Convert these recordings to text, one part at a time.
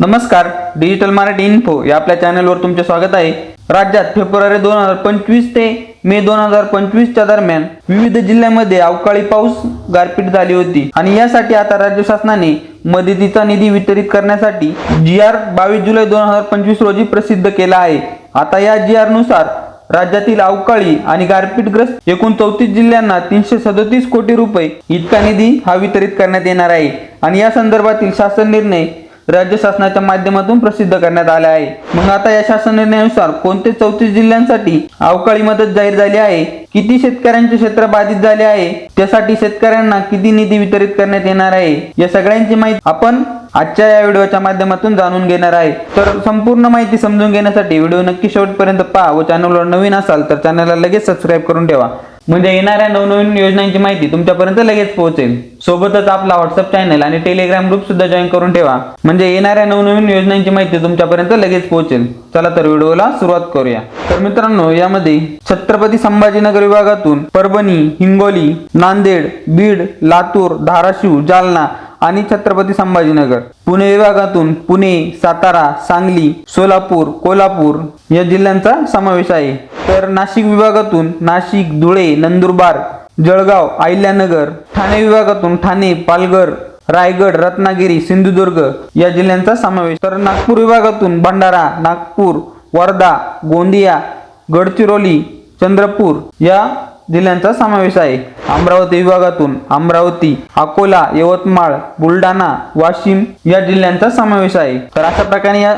नमस्कार digital Marathi info या आपल्या चॅनलवर तुमचे स्वागत आहे. राज्यात फेब्रुवारी दोन हजार पंचवीस ते मे दोन हजार पंचवीसच्या दरम्यान विविध जिल्ह्यांमध्ये अवकाळी पाऊस गारपीट झाली होती. आणि यासाठी आता राज्य शासनाने मदतीचा निधी वितरित करण्यासाठी जी आर बावीस जुलै दोन हजार पंचवीस रोजी प्रसिद्ध केला आहे. आता या जी आरनुसार राज्यातील अवकाळी आणि गारपीटग्रस्त एकूण चौतीस जिल्ह्यांना तीनशे सदोतीस कोटी रुपये इतका निधी हा वितरित करण्यात येणार आहे. आणि या संदर्भातील शासन निर्णय राज्य शासनाच्या माध्यमातून प्रसिद्ध करण्यात आले आहे. मग आता या शासन निर्णयानुसार कोणते चौतीस जिल्ह्यांसाठी अवकाळी मदत जाहीर झाली आहे? किती शेतकऱ्यांचे क्षेत्र बाधित झाले आहे? त्यासाठी शेतकऱ्यांना किती निधी वितरित करण्यात येणार आहे? या सगळ्यांची माहिती आपण आजच्या या व्हिडिओच्या माध्यमातून जाणून घेणार आहे. तर संपूर्ण माहिती समजून घेण्यासाठी व्हिडिओ नक्की शेवटपर्यंत पहा व चॅनलवर नवीन असाल तर चॅनलला लगेच सबस्क्राईब करून ठेवा. म्हणजे येणाऱ्या नवनवीन योजनांची माहिती तुमच्यापर्यंत लगेच पोहोचेल. सोबतच आपला व्हॉट्सअप चॅनल आणि टेलिग्राम ग्रुप सुद्धा जॉईन करून ठेवा. म्हणजे येणाऱ्या नवनवीन योजनांची माहिती तुमच्यापर्यंत लगेच पोहोचेल. चला तर व्हिडिओला सुरुवात करूया. तर मित्रांनो यामध्ये छत्रपती संभाजीनगर विभागातून परभणी हिंगोली नांदेड बीड लातूर धाराशिव जालना आणि छत्रपती संभाजीनगर. पुणे विभागातून पुणे सातारा सांगली सोलापूर कोल्हापूर या जिल्ह्यांचा समावेश आहे. तर नाशिक विभागातून नाशिक धुळे नंदुरबार जळगाव अहिल्यानगर ठाणे विभागातून ठाणे पालघर रायगड रत्नागिरी सिंधुदुर्ग या जिल्ह्यांचा समावेश. तर नागपूर विभागातून भंडारा नागपूर वर्धा गोंदिया गडचिरोली चंद्रपूर या जिल्ह्यांचा समावेश आहे. अमरावती विभागातून अमरावती अकोला यवतमाळ बुलढाणा वाशिम या जिल्ह्यांचा समावेश आहे. तर अशा प्रकारे या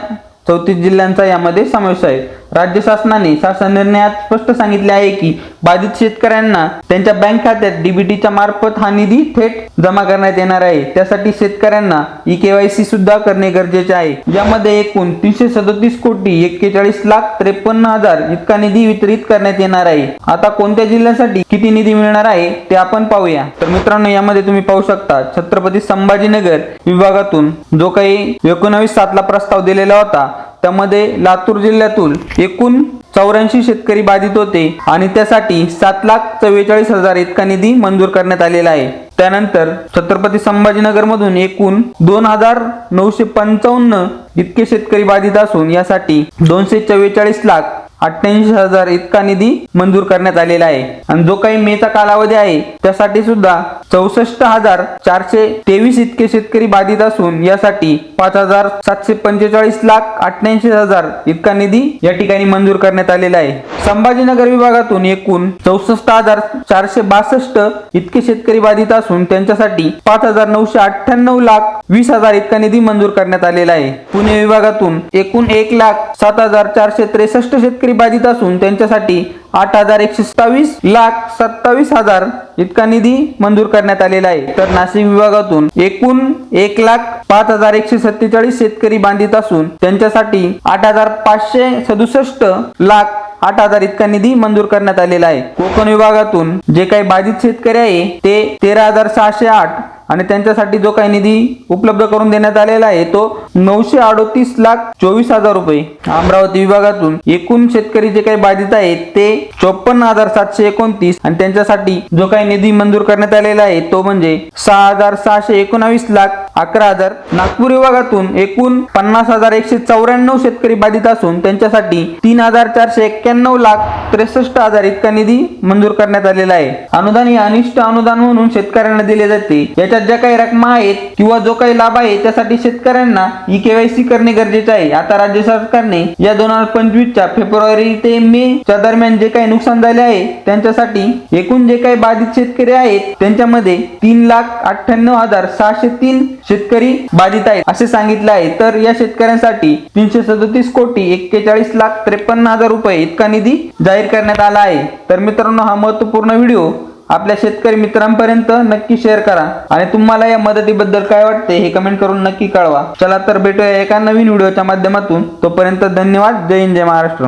चौतीस जिल्ह्यांचा यामध्ये समावेश आहे. राज्य शासनाने शासन निर्णयात स्पष्ट सांगितले आहे की बाधित शेतकऱ्यांना त्यांच्या बँक खात्यात डीबीटीच्या मार्फत हा निधी थेट जमा करण्यात येणार आहे. त्यासाठी शेतकऱ्यांना ई केवायसी सुद्धा करणे गरजेचे आहे. यामध्ये एकूण तीनशे सदतीस कोटी एक्केचाळीस लाख त्रेपन्न हजार इतका निधी वितरित करण्यात येणार आहे. आता कोणत्या जिल्ह्यासाठी किती निधी मिळणार आहे ते आपण पाहूया. तर मित्रांनो यामध्ये तुम्ही पाहू शकता छत्रपती संभाजीनगर विभागातून जो काही एकोणावीस सातला प्रस्ताव दिलेला होता त्यामध्ये लातूर जिल्ह्यातून एकूण चौऱ्याऐंशी शेतकरी बाधित होते आणि त्यासाठी सात लाख चव्वेचाळीस हजार इतका निधी मंजूर करण्यात आलेला आहे. त्यानंतर छत्रपती संभाजीनगर मधून एकूण दोन हजार नऊशे पंचावन्न इतके शेतकरी बाधित असून यासाठी दोनशे चव्वेचाळीस लाख अठ्ठ्याऐंशी हजार इतका निधी मंजूर करण्यात आलेला आहे. आणि जो काही मेचा कालावधी आहे त्यासाठी सुद्धा चौसष्ट हजार चारशे तेवीस इतके शेतकरी बाधित असून यासाठी पाच हजार सातशे पंचेचाळीस लाख अठ्ठ्याऐंशी हजार इतका निधी या ठिकाणी मंजूर करण्यात आलेला आहे. संभाजीनगर विभागातून एकूण चौसष्ट हजार चारशे बासष्ट इतके शेतकरी बाधित असून त्यांच्यासाठी पाच हजार नऊशे अठ्ठ्याण्णव लाख वीस हजार इतका निधी मंजूर करण्यात आलेला आहे. पुणे विभागातून एकूण एक लाख सात हजार चारशे त्रेसष्ट शेतकरी बाधित असून त्यांच्यासाठी आठ हजार एकशे सत्तावीस लाख सत्तावीस हजार इतका निधी मंजूर करण्यात आलेला आहे. तर नाशिक विभागातून एकूण एक लाख पाच हजार एकशे सत्तेचाळीस शेतकरी बांधित असून त्यांच्यासाठी आठ हजार पाचशे सदुसष्ट लाख आठ हजार इतका निधी मंजूर करण्यात आलेला आहे. कोकण विभागातून जे काही बाधित शेतकरी आहे ते तेरा हजार सहाशे आठ आणि त्यांच्यासाठी जो काही निधी उपलब्ध करून देण्यात आलेला आहे तो नऊशे अडोतीस लाख चोवीस हजार रुपये. अमरावती विभागातून एकूण शेतकरी जे काही बाधित आहेत ते चोपन्न हजार सातशे एकोणतीस आणि त्यांच्यासाठी जो काही निधी मंजूर करण्यात आलेला आहे तो म्हणजे सहा हजार सहाशे एकोणावीस लाख अकरा हजार. नागपूर विभागातून एकूण पन्नास हजार एकशे चौऱ्याण्णव शेतकरी बाधित असून त्यांच्यासाठी तीन हजार चारशे एक्क्याण्णव लाख त्रेसष्ट हजार इतका निधी मंजूर करण्यात आलेला आहे. अनुदान हे अनिष्ट अनुदान म्हणून शेतकऱ्यांना दिले जाते. याच्यात ज्या काही रकमा आहेत किंवा जो काही लाभ आहे त्यासाठी शेतकऱ्यांना ई केवायसी करणे गरजेचे आहे. आता राज्य सरकारने या दोन हजार पंचवीसच्या फेब्रुवारी ते मे च्या दरम्यान जे काही नुकसान झाले आहे त्यांच्यासाठी एकूण जे काही बाधित शेतकरी आहेत त्यांच्यामध्ये तीन लाख अठ्ठ्याण्णव हजार सहाशे तीन शेतकरी बाधित आहेत असे सांगितले आहे. तर या शेतकऱ्यांसाठी तीनशे सदतीस कोटी एक्केचाळीस लाख त्रेपन्न हजार रुपये इतका निधी जाहीर करण्यात आला आहे. तर मित्रांनो हा महत्त्वपूर्ण व्हिडिओ आपल्या शेतकरी मित्रांपर्यंत नक्की शेअर करा. आणि तुम्हाला या मदतीबद्दल काय वाटते हे कमेंट करून नक्की कळवा. चला तर भेटूया एका नवीन व्हिडिओच्या माध्यमातून. तोपर्यंत धन्यवाद. जय हिंद जय महाराष्ट्र.